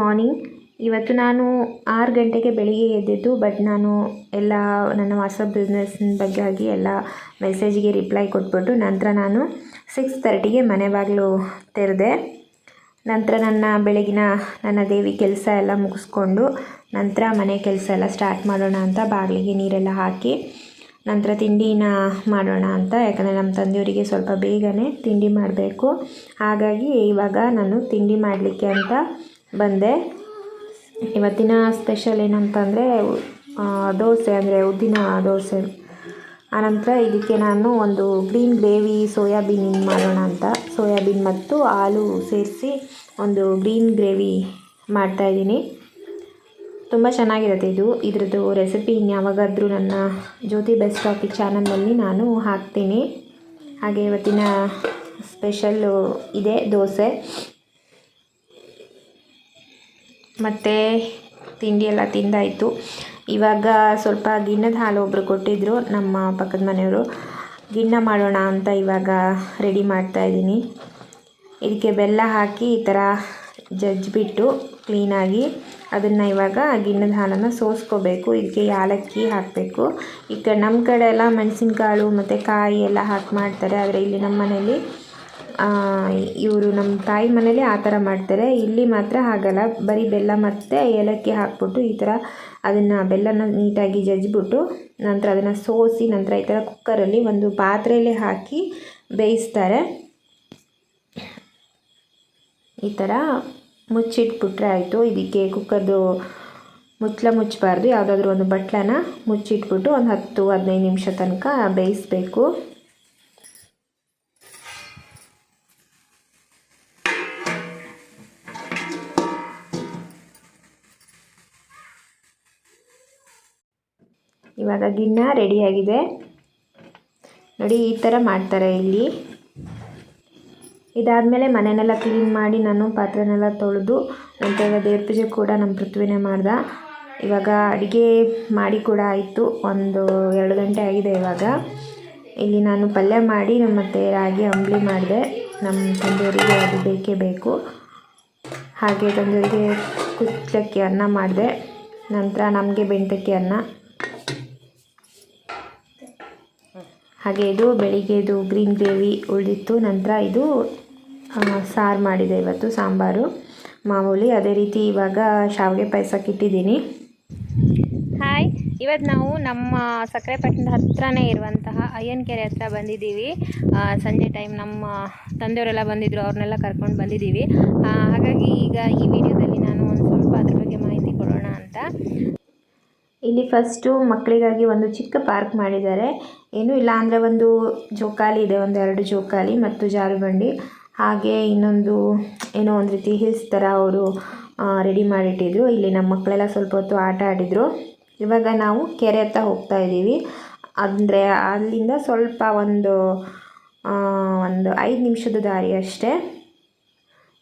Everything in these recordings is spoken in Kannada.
ಮಾರ್ನಿಂಗ್ ಇವತ್ತು ನಾನು ಆರು ಗಂಟೆಗೆ ಬೆಳಿಗ್ಗೆ ಎದ್ದಿದ್ದು ಬಟ್ ನಾನು ಎಲ್ಲ ನನ್ನ ವಾಟ್ಸಪ್ ಬಿಸ್ನೆಸ್ನ ಬಗ್ಗೆ ಆಗಿ ಎಲ್ಲ ಮೆಸೇಜ್ಗೆ ರಿಪ್ಲೈ ಕೊಟ್ಬಿಟ್ಟು ನಂತರ ನಾನು ಸಿಕ್ಸ್ ತರ್ಟಿಗೆ ಮನೆ ಬಾಗಿಲು ತೆರೆದೆ, ನಂತರ ನನ್ನ ಬೆಳಗಿನ ನನ್ನ ದೇವಿ ಕೆಲಸ ಎಲ್ಲ ಮುಗಿಸ್ಕೊಂಡು ನಂತರ ಮನೆ ಕೆಲಸ ಎಲ್ಲ ಸ್ಟಾರ್ಟ್ ಮಾಡೋಣ ಅಂತ ಬಾಗಿಲಿಗೆ ನೀರೆಲ್ಲ ಹಾಕಿ ನಂತರ ತಿಂಡಿನ ಮಾಡೋಣ ಅಂತ, ಯಾಕಂದರೆ ನಮ್ಮ ತಂದೆಯವರಿಗೆ ಸ್ವಲ್ಪ ಬೇಗನೆ ತಿಂಡಿ ಮಾಡಬೇಕು. ಹಾಗಾಗಿ ಇವಾಗ ನಾನು ತಿಂಡಿ ಮಾಡಲಿಕ್ಕೆ ಅಂತ ಬಂದೆ. ಇವತ್ತಿನ ಸ್ಪೆಷಲ್ ಏನಂತಂದರೆ ದೋಸೆ ಅಂದರೆ ಉದ್ದಿನ ದೋಸೆ. ಆನಂತರ ಇದಕ್ಕೆ ನಾನು ಒಂದು ಗ್ರೀನ್ ಗ್ರೇವಿ ಸೋಯಾಬೀನ್ ಮಾಡೋಣ ಅಂತ. ಸೋಯಾಬೀನ್ ಮತ್ತು ಹಾಲು ಸೇರಿಸಿ ಒಂದು ಗ್ರೀನ್ ಗ್ರೇವಿ ಮಾಡ್ತಾಯಿದ್ದೀನಿ ತುಂಬ ಚೆನ್ನಾಗಿರುತ್ತೆ ಇದು. ಇದ್ರದ್ದು ರೆಸಿಪಿ ಇನ್ಯಾವಾಗಾದರೂ ನನ್ನ ಜ್ಯೋತಿ ಬೆಸ್ಟ್ ಟಾಪಿಕ್ ಚಾನಲ್ನಲ್ಲಿ ನಾನು ಹಾಕ್ತೀನಿ. ಹಾಗೆ ಇವತ್ತಿನ ಸ್ಪೆಷಲ್ಲು ಇದೆ ದೋಸೆ. ಮತ್ತು ತಿಂಡಿ ಎಲ್ಲ ತಿಂದಾಯಿತು. ಇವಾಗ ಸ್ವಲ್ಪ ಗಿಣ್ಣದ ಹಾಲು ಒಬ್ಬರು ಕೊಟ್ಟಿದ್ದರು ನಮ್ಮ ಪಕ್ಕದ ಮನೆಯವರು. ಗಿಣ್ಣ ಮಾಡೋಣ ಅಂತ ಇವಾಗ ರೆಡಿ ಮಾಡ್ತಾಯಿದ್ದೀನಿ ಇದಕ್ಕೆ ಬೆಲ್ಲ ಹಾಕಿ ಈ ಥರ ಜಜ್ಜಿಬಿಟ್ಟು ಕ್ಲೀನಾಗಿ ಅದನ್ನು ಇವಾಗ ಗಿಣ್ಣದ ಹಾಲನ್ನು ಸೋಸ್ಕೋಬೇಕು. ಇದಕ್ಕೆ ಯಾಲಕ್ಕಿ ಹಾಕಬೇಕು. ಈ ಕಡೆ ನಮ್ಮ ಕಡೆ ಎಲ್ಲ ಮೆಣಸಿನಕಾಳು ಮತ್ತು ಕಾಯಿ ಎಲ್ಲ ಹಾಕಿ ಮಾಡ್ತಾರೆ. ಆದರೆ ಇಲ್ಲಿ ನಮ್ಮ ಮನೇಲಿ ಇವರು ನಮ್ಮ ತಾಯಿ ಮನೇಲಿ ಆ ಥರ ಮಾಡ್ತಾರೆ. ಇಲ್ಲಿ ಮಾತ್ರ ಹಾಗಲ್ಲ. ಬರೀ ಬೆಲ್ಲ ಮತ್ತು ಏಲಕ್ಕಿ ಹಾಕ್ಬಿಟ್ಟು ಈ ಥರ ಅದನ್ನು ಬೆಲ್ಲನ ನೀಟಾಗಿ ಜಜ್ಜಿಬಿಟ್ಟು ನಂತರ ಅದನ್ನು ಸೋಸಿ ನಂತರ ಈ ಥರ ಕುಕ್ಕರಲ್ಲಿ ಒಂದು ಪಾತ್ರೆಯಲ್ಲಿ ಹಾಕಿ ಬೇಯಿಸ್ತಾರೆ. ಈ ಥರ ಮುಚ್ಚಿಟ್ಬಿಟ್ರೆ ಆಯಿತು. ಇದಕ್ಕೆ ಕುಕ್ಕರ್ದು ಮುಚ್ಚಲ ಮುಚ್ಚಬಾರ್ದು. ಯಾವುದಾದ್ರೂ ಒಂದು ಬಟ್ಲನ ಮುಚ್ಚಿಟ್ಬಿಟ್ಟು ಒಂದು ಹತ್ತು ಹದಿನೈದು ನಿಮಿಷ ತನಕ ಬೇಯಿಸಬೇಕು. ಇವಾಗ ಗಿಣ್ಣ ರೆಡಿಯಾಗಿದೆ ನೋಡಿ, ಈ ಥರ ಮಾಡ್ತಾರೆ ಇಲ್ಲಿ. ಇದಾದಮೇಲೆ ಮನೆಯೆಲ್ಲ ಕ್ಲೀನ್ ಮಾಡಿ ನಾನು ಪಾತ್ರೆನೆಲ್ಲ ತೊಳೆದು, ನಂತರ ದೇವ್ರ ಪೂಜೆ ಕೂಡ ನಮ್ಮ ಪೃಥ್ವಿನೇ ಮಾಡ್ದೆ. ಇವಾಗ ಅಡುಗೆ ಮಾಡಿ ಕೂಡ ಆಯಿತು. ಒಂದು ಎರಡು ಗಂಟೆ ಆಗಿದೆ ಇವಾಗ. ಇಲ್ಲಿ ನಾನು ಪಲ್ಯ ಮಾಡಿ ಮತ್ತು ರಾಗಿ ಅಂಬಲಿ ಮಾಡಿದೆ. ನಮ್ಮ ತಂದೆಯವರಿಗೆ ಅದು ಬೇಕೇ ಬೇಕು. ಹಾಗೆ ತಂದೆಯವರಿಗೆ ಕುಚ್ಚಕ್ಕಿ ಅನ್ನ ಮಾಡಿದೆ. ನಂತರ ನಮಗೆ ಬೆಂಟಕ್ಕಿ ಅನ್ನ. ಹಾಗೆ ಇದು ಬೆಳಿಗ್ಗೆದು ಗ್ರೀನ್ ಗ್ರೇವಿ ಉಳಿದಿತ್ತು. ನಂತರ ಇದು ಸಾರು ಮಾಡಿದೆ ಇವತ್ತು, ಸಾಂಬಾರು ಮಾಮೂಲಿ. ಅದೇ ರೀತಿ ಇವಾಗ ಶಾವಿಗೆ ಪಾಯಸಕ್ಕೆ ಇಟ್ಟಿದ್ದೀನಿ ಹಾಯ್ ಇವತ್ತು ನಾವು ನಮ್ಮ ಸಕ್ಕರೆಪಟ್ಟಣದ ಹತ್ರನೇ ಇರುವಂತಹ ಅಯ್ಯನಕೆರೆ ಹತ್ರ ಬಂದಿದ್ದೀವಿ. ಸಂಜೆ ಟೈಮ್ ನಮ್ಮ ತಂದೆಯವರೆಲ್ಲ ಬಂದಿದ್ದರು ಅವ್ರನ್ನೆಲ್ಲ ಕರ್ಕೊಂಡು ಬಂದಿದ್ದೀವಿ. ಹಾಗಾಗಿ ಈಗ ಈ ವಿಡಿಯೋದಲ್ಲಿ ನಾನು ಒಂದು ಸ್ವಲ್ಪ ಅದ್ರ ಬಗ್ಗೆ ಮಾಹಿತಿ ಕೊಡೋಣ ಅಂತ ಇಲ್ಲಿ ಫಸ್ಟು ಮಕ್ಕಳಿಗಾಗಿ ಒಂದು ಚಿಕ್ಕ ಪಾರ್ಕ್ ಮಾಡಿದ್ದಾರೆ. ಏನು ಇಲ್ಲ, ಅಂದರೆ ಒಂದು ಜೋಕಾಲಿ ಇದೆ, ಒಂದು ಎರಡು ಜೋಕಾಲಿ ಮತ್ತು ಜಾರುಬಂಡಿ. ಹಾಗೆ ಇನ್ನೊಂದು, ಏನೋ ಒಂದು ರೀತಿ ಹಿಲ್ಸ್ ಥರ ಅವರು ರೆಡಿ ಮಾಡಿಟ್ಟಿದ್ರು. ಇಲ್ಲಿ ನಮ್ಮ ಮಕ್ಕಳೆಲ್ಲ ಸ್ವಲ್ಪ ಹೊತ್ತು ಆಟ ಆಡಿದರು. ಇವಾಗ ನಾವು ಕೆರೆ ಹತ್ರ ಹೋಗ್ತಾ ಇದ್ದೀವಿ. ಅಂದರೆ ಅಲ್ಲಿಂದ ಸ್ವಲ್ಪ ಒಂದು ಒಂದು ಐದು ನಿಮಿಷದ ದಾರಿ ಅಷ್ಟೇ.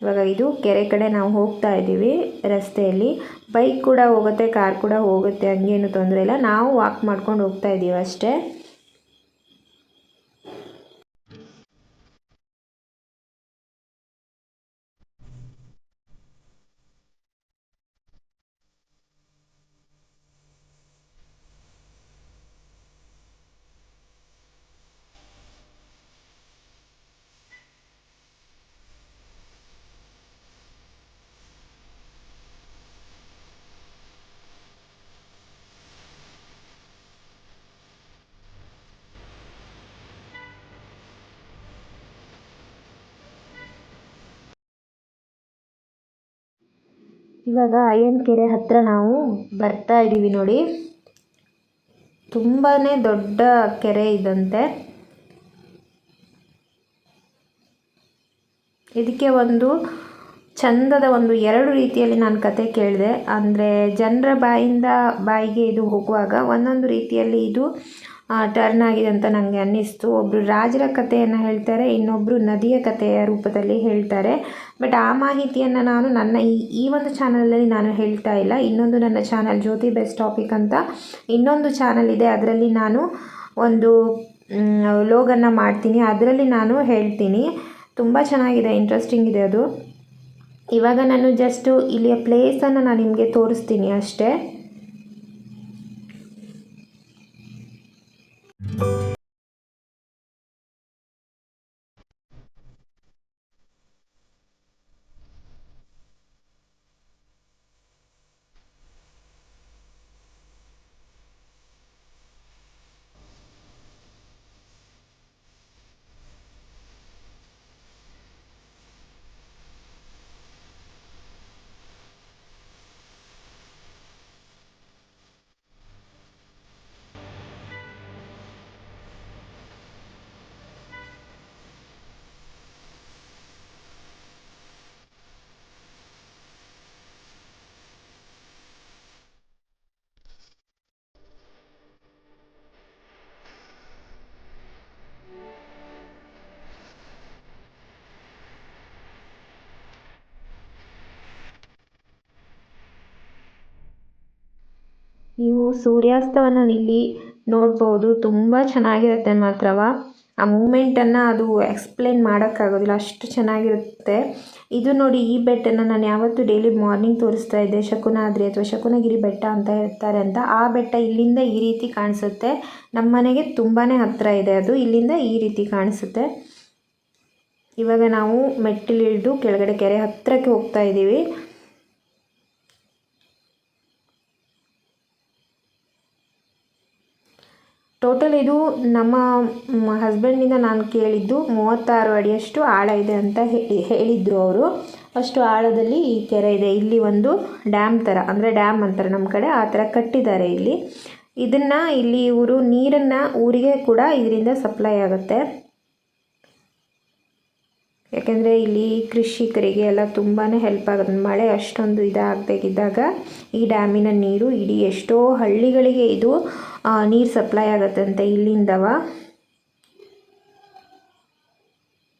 ಇವಾಗ ಇದು ಕೆರೆ ಕಡೆ ನಾವು ಹೋಗ್ತಾ ಇದ್ದೀವಿ ರಸ್ತೆಯಲ್ಲಿ. ಬೈಕ್ ಕೂಡ ಹೋಗುತ್ತೆ, ಕಾರ್ ಕೂಡ ಹೋಗುತ್ತೆ, ಹಂಗೇನು ತೊಂದರೆ ಇಲ್ಲ. ನಾವು ವಾಕ್ ಮಾಡ್ಕೊಂಡು ಹೋಗ್ತಾ ಇದ್ದೀವಿ ಅಷ್ಟೇ. ಇವಾಗ ಕೆರೆ ಹತ್ತಿರ ನಾವು ಬರ್ತಾ ಇದ್ದೀವಿ ನೋಡಿ. ತುಂಬಾ ದೊಡ್ಡ ಕೆರೆ ಇದಂತೆ. ಇದಕ್ಕೆ ಒಂದು ಚಂದದ ಒಂದು ಎರಡು ರೀತಿಯಲ್ಲಿ ನಾನು ಕತೆ ಕೇಳಿದೆ. ಅಂದರೆ ಜನರ ಬಾಯಿಂದ ಬಾಯಿಗೆ ಇದು ಹೋಗುವಾಗ ಒಂದೊಂದು ರೀತಿಯಲ್ಲಿ ಇದು ಟರ್ನ್ ಆಗಿದೆ ಅಂತ ನನಗೆ ಅನ್ನಿಸ್ತು. ಒಬ್ಬರು ರಾಜರ ಕಥೆಯನ್ನು ಹೇಳ್ತಾರೆ ಇನ್ನೊಬ್ಬರು ನದಿಯ ಕಥೆಯ ರೂಪದಲ್ಲಿ ಹೇಳ್ತಾರೆ. ಬಟ್ ಆ ಮಾಹಿತಿಯನ್ನು ನಾನು ನನ್ನ ಈ ಈ ಒಂದು ಚಾನಲಲ್ಲಿ ನಾನು ಹೇಳ್ತಾ ಇಲ್ಲ. ಇನ್ನೊಂದು ನನ್ನ ಚಾನಲ್ ಜ್ಯೋತಿ ಬೆಸ್ಟ್ ಟಾಪಿಕ್ ಅಂತ ಇನ್ನೊಂದು ಚಾನಲ್ ಇದೆ. ಅದರಲ್ಲಿ ನಾನು ಒಂದು ಲೋಗನ್ನು ಮಾಡ್ತೀನಿ. ಅದರಲ್ಲಿ ನಾನು ಹೇಳ್ತೀನಿ. ತುಂಬ ಚೆನ್ನಾಗಿದೆ ಇಂಟ್ರೆಸ್ಟಿಂಗ್ ಇದೆ ಅದು. ಇವಾಗ ನಾನು ಜಸ್ಟು ಇಲ್ಲಿಯ ಪ್ಲೇಸನ್ನು ನಾನು ನಿಮಗೆ ತೋರಿಸ್ತೀನಿ ಅಷ್ಟೇ. ನೀವು ಸೂರ್ಯಾಸ್ತವನ್ನು ಇಲ್ಲಿ ನೋಡ್ಬೋದು. ತುಂಬ ಚೆನ್ನಾಗಿರುತ್ತೆ ಮಾತ್ರವ. ಆ ಮೂಮೆಂಟನ್ನು ಅದು ಎಕ್ಸ್ಪ್ಲೇನ್ ಮಾಡೋಕ್ಕಾಗೋದಿಲ್ಲ. ಅಷ್ಟು ಚೆನ್ನಾಗಿರುತ್ತೆ. ಇದು ನೋಡಿ ಈ ಬೆಟ್ಟನ ನಾನು ಯಾವತ್ತೂ ಡೈಲಿ ಮಾರ್ನಿಂಗ್ ತೋರಿಸ್ತಾ ಇದ್ದೆ. ಶಕುನಾದ್ರಿ ಅಥವಾ ಶಕುನಗಿರಿ ಬೆಟ್ಟ ಅಂತ ಹೇಳ್ತಾರೆ ಅಂತ. ಆ ಬೆಟ್ಟ ಇಲ್ಲಿಂದ ಈ ರೀತಿ ಕಾಣಿಸುತ್ತೆ. ನಮ್ಮ ಮನೆಗೆ ತುಂಬಾ ಹತ್ತಿರ ಇದೆ ಅದು. ಇಲ್ಲಿಂದ ಈ ರೀತಿ ಕಾಣಿಸುತ್ತೆ. ಇವಾಗ ನಾವು ಮೆಟ್ಟಿಲಿಳಿದು ಕೆಳಗಡೆ ಕೆರೆ ಹತ್ತಿರಕ್ಕೆ ಹೋಗ್ತಾ ಇದ್ದೀವಿ. ಟೋಟಲ್ ಇದು ನಮ್ಮ ಹಸ್ಬೆಂಡಿಂದ ನಾನು ಕೇಳಿದ್ದು ಮೂವತ್ತಾರು ಅಡಿಯಷ್ಟು ಆಳ ಇದೆ ಅಂತ ಹೇಳಿ ಹೇಳಿದರು ಅವರು. ಅಷ್ಟು ಆಳದಲ್ಲಿ ಈ ಕೆರೆ ಇದೆ. ಇಲ್ಲಿ ಒಂದು ಡ್ಯಾಮ್ ಥರ ಅಂದರೆ ಡ್ಯಾಮ್ ಅಂತಾರೆ ನಮ್ಮ ಕಡೆ, ಆ ಥರ ಕಟ್ಟಿದ್ದಾರೆ ಇಲ್ಲಿ. ಇದನ್ನು ಇಲ್ಲಿ ಇವರು ನೀರನ್ನು ಊರಿಗೆ ಕೂಡ ಇದರಿಂದ ಸಪ್ಲೈ ಆಗುತ್ತೆ. ಯಾಕೆಂದರೆ ಇಲ್ಲಿ ಕೃಷಿಕರಿಗೆ ಎಲ್ಲ ತುಂಬಾ ಹೆಲ್ಪ್ ಆಗುತ್ತೆ. ಮಳೆ ಅಷ್ಟೊಂದು ಇದಾಗಬೇಕಿದ್ದಾಗ ಈ ಡ್ಯಾಮಿನ ನೀರು ಇಡೀ ಎಷ್ಟೋ ಹಳ್ಳಿಗಳಿಗೆ ಇದು ನೀರು ಸಪ್ಲೈ ಆಗತ್ತಂತೆ ಇಲ್ಲಿಂದವ?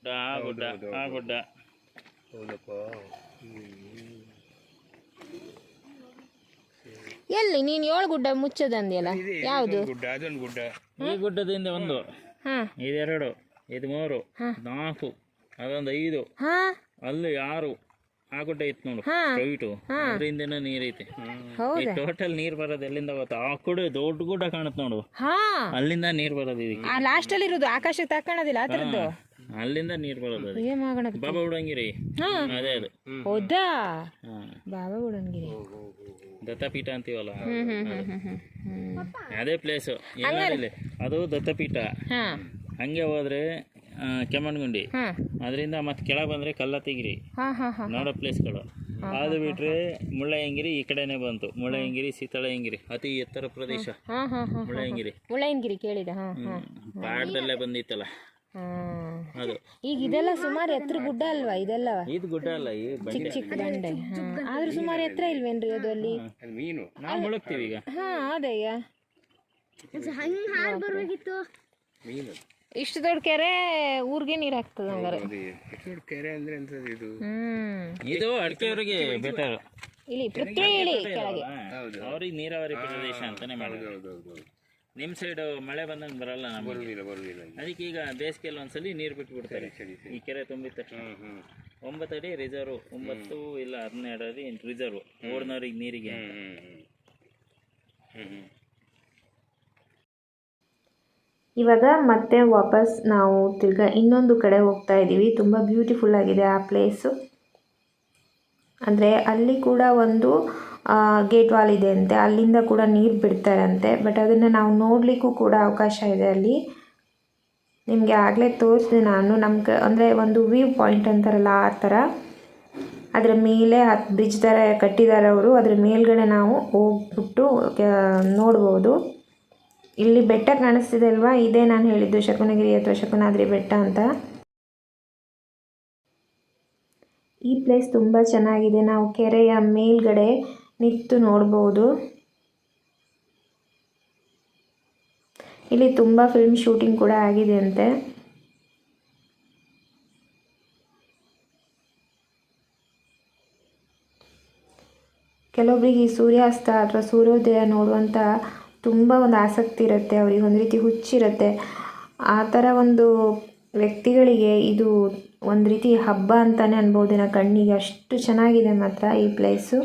ಆ ಗುಡ್ಡ ಆ ಗುಡ್ಡ. ಎಲ್ಲಿ ನೀನು ಏಳು ಗುಡ್ಡ ಮುಚ್ಚದಂದಿಯಲ್ಲ? ಯಾವುದು? ಗುಡ್ಡ ಅದೊಂದು ಗುಡ್ಡ. ಈ ಗುಡ್ಡದಿಂದ ಒಂದು. ಹಾಂ. ಇದೆರಡು ಇದು ಮೂರು ನಾಲ್ಕು ಅದೊಂದು ಐದು ಹಾಂ. ಅಲ್ಲಿ ಆರು ಆ ಗುಡ್ಡ ಇತ್ತು ನೋಡು. ಸ್ಟ್ರೈಟು ಅದರಿಂದನ ನೀರೈತೆ. ಈ ಟೋಟಲ್ ನೀರ್ ಬರೋದು ಎಲ್ಲಿಂದ ಗೊತ್ತಾ? ಆ ಕುಡೆ ದೊಡ್ಡ ಗುಡ್ಡ ಕಾಣುತ್ತೆ ನೋಡು. ಹಾಂ. ಅಲ್ಲಿಂದ ನೀರ್ ಬರೋದು ಇದಕ್ಕೆ. ಆ ಲಾಸ್ಟಲ್ಲಿ ಇರೋದು ಆಕಾಶಕ್ಕೆ ತಕ್ಕಣದಿಲ್ಲ ಆ ಅಲ್ಲಿಂದ ನೀರ್ ಬರೋದು ಏನ್ ಮಾಡೋಣ ಬಾಬಾ ಉಡಂಗಿರಿ ಹಾಂ. ಅದೇ ಅದು. ಹೌದಾ? ಹಾ. ಬಾಬಾ ಗುಡನ್ಗಿರಿ ದತ್ತಪೀಠ ಅಂತೀವಲ್ಲ? ಅದೇ ಪ್ಲೇಸ್ ಅದು ದತ್ತಪೀಠ. ಹಾಂ. ಹಂಗೆ ಹೋದ್ರೆ ಆ, ಕೆಮ್ಮಣ್ಣಗುಂಡಿ. ಅದರಿಂದ ಮತ್ತೆ ಕೆಳಗೆ ಬಂದ್ರೆ ಕಲ್ಲತ್ತಿಗಿರಿ ತೆಗಿರಿ ಹಾಂ ಹಾಂ ನೋಡೋ ಪ್ಲೇಸ್ಗಳು. ಅದು ಬಿಟ್ರೆ ಮುಳ್ಳಯ್ಯಂಗಿರಿ ಈ ಕಡೆನೆ ಬಂತು. ಮುಳ್ಳಯ್ಯಂಗಿರಿ ಸೀತಾಳಯ್ಯಂಗಿರಿ ಅತಿ ಎತ್ತರ ಪ್ರದೇಶ. ಮುಳ್ಳಯ್ಯಂಗಿರಿ ಹಾಂ ಹಾಂ ಮುಳ್ಳಯ್ಯಂಗಿರಿ ಕೇಳಿದ ಪಾಡದಲ್ಲೇ ಬಂದಿತ್ತಲ್ಲ. ಅದು. ಈಗ ಇದೆಲ್ಲ ಸುಮಾರು ಎತ್ತರ ಗುಡ್ಡ ಅಲ್ವಾ? ಇದೆಲ್ಲ? ಇದು ಗುಡ್ಡ ಅಲ್ಲ ಈ ಬಂಡೆ. ಚಿಕ್ಕ ಬಂಡೆ. ಆದ್ರೂ ಸುಮಾರು ಎತ್ತರ ಇಲ್ವೇನ್ರಿ ಅದು ಅಲ್ಲಿ? ಮೀನು. ನಾವು ಮುಳುಗ್ತೀವಿ ಈಗ. ಹಾಂ ಅದೇಯ ಇಷ್ಟು ದೊಡ್ಡ ಕೆರೆ ಊರಿಗೆ ನೀರು ಹಾಕ್ತದೆ ಹಂಗಾರೆ. ಕೆರೆ ಅಂದ್ರೆ ಎಂತದ್ದು ಇದು? ಹ್ಮ್. ಇದು ಅಡಿಕೆಯವರಿಗೆ ಬೆಟರ್ ಇಲ್ಲಿ ಪೃಥ್ವಿ ಇಳಿ ಕೆಳಗೆ. ಅವ್ರಿಗೆ ನೀರಾವರಿ ಪ್ರದೇಶ ಅಂತಾನೆ ಮಾಡೋದು ಹೌದೌದು ನಿಮ್ ಸೈಡ್ ಮಳೆ ಬಂದಂಗೆ ಬರಲ್ಲ ನಮಗೆ? ಅದಕ್ಕೆ ಈಗ ಬೇಸಿಗೆಯಲ್ಲಿ ಒಂದ್ಸಲಿ ನೀರು ಬಿಟ್ಬಿಡ್ತಾರೆ. ಈ ಕೆರೆ ತುಂಬಿದ ತಕ್ಷಣ. ಒಂಬತ್ತು ಅಡಿ ರಿಸರ್ವ್ ಒಂಬತ್ತು ಇಲ್ಲ ಹನ್ನೆರಡು ಅಡಿ ರಿಸರ್ವ್ ಓಡ್ನವ್ರಿಗೆ ನೀರಿಗೆ ಹ್ಮ್ ಹ್ಮ್. ಇವಾಗ ಮತ್ತೆ ವಾಪಸ್ ನಾವು ತಿರ್ಗಾ ಇನ್ನೊಂದು ಕಡೆ ಹೋಗ್ತಾ ಇದ್ದೀವಿ. ತುಂಬ ಬ್ಯೂಟಿಫುಲ್ ಆಗಿದೆ ಆ ಪ್ಲೇಸು ಅಂದರೆ ಅಲ್ಲಿ ಕೂಡ ಒಂದು ಗೇಟ್ ವಾಲ್ ಇದೆ ಅಂತೆ ಅಲ್ಲಿಂದ ಕೂಡ ನೀರು ಬಿಡ್ತಾರಂತೆ. ಬಟ್ ಅದನ್ನು ನಾವು ನೋಡಲಿಕ್ಕೂ ಕೂಡ ಅವಕಾಶ ಇದೆ ಅಲ್ಲಿ. ನಿಮಗೆ ಆಗಲೇ ತೋರಿಸಿದೆ ನಾನು. ನಮ್ಮ ಅಂದರೆ ಒಂದು ವ್ಯೂ ಪಾಯಿಂಟ್ ಅಂತಾರಲ್ಲ ಆ ಥರ. ಅದರ ಮೇಲೆ ಹತ್ತು ಬ್ರಿಡ್ಜ್ ಥರ ಕಟ್ಟಿದ್ದಾರೆ ಅವರು ಅದರ ಮೇಲ್ಗಡೆ ನಾವು ಹೋಗ್ಬಿಟ್ಟು ನೋಡ್ಬೋದು. ಇಲ್ಲಿ ಬೆಟ್ಟ ಕಾಣಿಸ್ತಿದೆ ಅಲ್ವಾ? ಇದೇ ನಾನು ಹೇಳಿದ್ದು ಶಕುನಗಿರಿ ಅಥವಾ ಶಕುನಾದ್ರಿ ಬೆಟ್ಟ ಅಂತ. ಈ ಪ್ಲೇಸ್ ತುಂಬ ಚೆನ್ನಾಗಿದೆ. ನಾವು ಕೆರೆಯ ಮೇಲ್ಗಡೆ ನಿಂತು ನೋಡ್ಬೋದು. ಇಲ್ಲಿ ತುಂಬ ಫಿಲ್ಮ್ ಶೂಟಿಂಗ್ ಕೂಡ ಆಗಿದೆ ಅಂತೆ ಕೆಲವೊಬ್ಬರಿಗೆ ಈ ಸೂರ್ಯಾಸ್ತ ಅಥವಾ ಸೂರ್ಯೋದಯ ನೋಡುವಂಥ ತುಂಬ ಒಂದು ಆಸಕ್ತಿ ಇರುತ್ತೆ, ಅವ್ರಿಗೆ ಒಂದು ರೀತಿ ಹುಚ್ಚಿರುತ್ತೆ ಆ ಥರ ಒಂದು ವ್ಯಕ್ತಿಗಳಿಗೆ ಇದು ಒಂದು ರೀತಿ ಹಬ್ಬ ಅಂತಲೇ ಅನ್ಬೋದೇನೋ ಕಣ್ಣಿಗೆ. ಅಷ್ಟು ಚೆನ್ನಾಗಿದೆ ಮಾತ್ರ ಈ ಪ್ಲೇಸು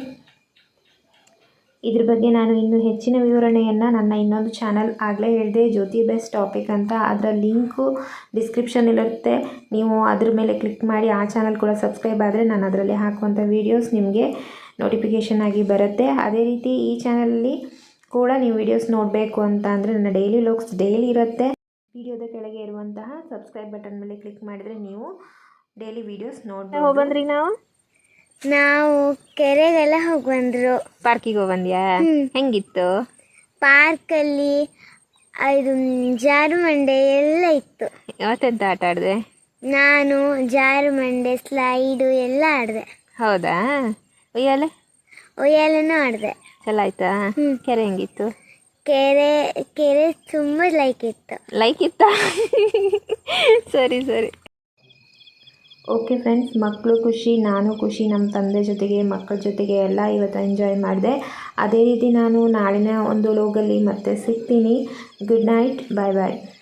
ಇದ್ರ ಬಗ್ಗೆ ನಾನು ಇನ್ನೂ ಹೆಚ್ಚಿನ ವಿವರಣೆಯನ್ನು ನನ್ನ ಇನ್ನೊಂದು ಚಾನಲ್ ಆಗಲೇ ಹೇಳಿದೆ, ಜ್ಯೋತಿ ಬೆಸ್ಟ್ ಟಾಪಿಕ್ ಅಂತ. ಅದರ ಲಿಂಕು ಡಿಸ್ಕ್ರಿಪ್ಷನಲ್ಲಿರುತ್ತೆ ನೀವು ಅದ್ರ ಮೇಲೆ ಕ್ಲಿಕ್ ಮಾಡಿ ಆ ಚಾನಲ್ ಕೂಡ ಸಬ್ಸ್ಕ್ರೈಬ್ ಆದರೆ ನಾನು ಅದರಲ್ಲಿ ಹಾಕುವಂಥ ವೀಡಿಯೋಸ್ ನಿಮಗೆ ನೋಟಿಫಿಕೇಷನ್ ಆಗಿ ಬರುತ್ತೆ. ಅದೇ ರೀತಿ ಈ ಚಾನಲಲ್ಲಿ ಕೂಡ ನೀವು ವಿಡಿಯೋಸ್ ನೋಡಬೇಕು ಅಂತ ಅಂದರೆ ನನ್ನ ಡೈಲಿ ಲೋಕ್ಸ್ ಡೈಲಿ ಇರುತ್ತೆ. ವಿಡಿಯೋದ ಕೆಳಗೆ ಇರುವಂತಹ ಸಬ್ಸ್ಕ್ರೈಬ್ ಬಟನ್ ಮೇಲೆ ಕ್ಲಿಕ್ ಮಾಡಿದರೆ ನೀವು ಡೈಲಿ ವಿಡಿಯೋಸ್ ನೋಡ್ಬೋದು. ಹೋಗ್ಬಂದ್ರಿ ನಾವು? ನಾವು ಕೆರೆಗೆಲ್ಲ ಹೋಗ್ಬಂದ್ರು ಪಾರ್ಕಿಗೆ ಹೋಗ್ಬಂದ್ಯಾ? ಹೆಂಗಿತ್ತು? ಪಾರ್ಕಲ್ಲಿ ಇದು ಜಾರುಮಂಡೆ ಎಲ್ಲ ಇತ್ತು. ಯಾವತ್ತೆಂತ ಆಟ ಆಡಿದೆ? ನಾನು ಜಾರುಮಂಡೆ ಸ್ಲೈಡು ಎಲ್ಲ ಆಡಿದೆ. ಹೌದಾ? ಉಯ್ಯಾಲೆ ಉಯ್ಯಾಲೆನೂ ಆಡಿದೆ. ಆಯ್ತಾ? ಹ್ಮ್. ಕೆರೆ ಹೆಂಗಿತ್ತು? ಕೆರೆ ಕೆರೆ ತುಂಬ ಲೈಕ್ ಇತ್ತು. ಲೈಕ್ ಇತ್ತಾ? ಸರಿ ಸರಿ. ಓಕೆ ಫ್ರೆಂಡ್ಸ್ ಮಕ್ಕಳು ಖುಷಿ ನಾನು ಖುಷಿ. ನಮ್ಮ ತಂದೆ ಜೊತೆಗೆ ಮಕ್ಕಳ ಜೊತೆಗೆ ಎಲ್ಲ ಇವತ್ತು ಎಂಜಾಯ್ ಮಾಡಿದೆ. ಅದೇ ರೀತಿ ನಾನು ನಾಳಿನ ಒಂದು ಲೋಗಲ್ಲಿ ಮತ್ತೆ ಸಿಗ್ತೀನಿ. ಗುಡ್ ನೈಟ್ ಬಾಯ್ ಬಾಯ್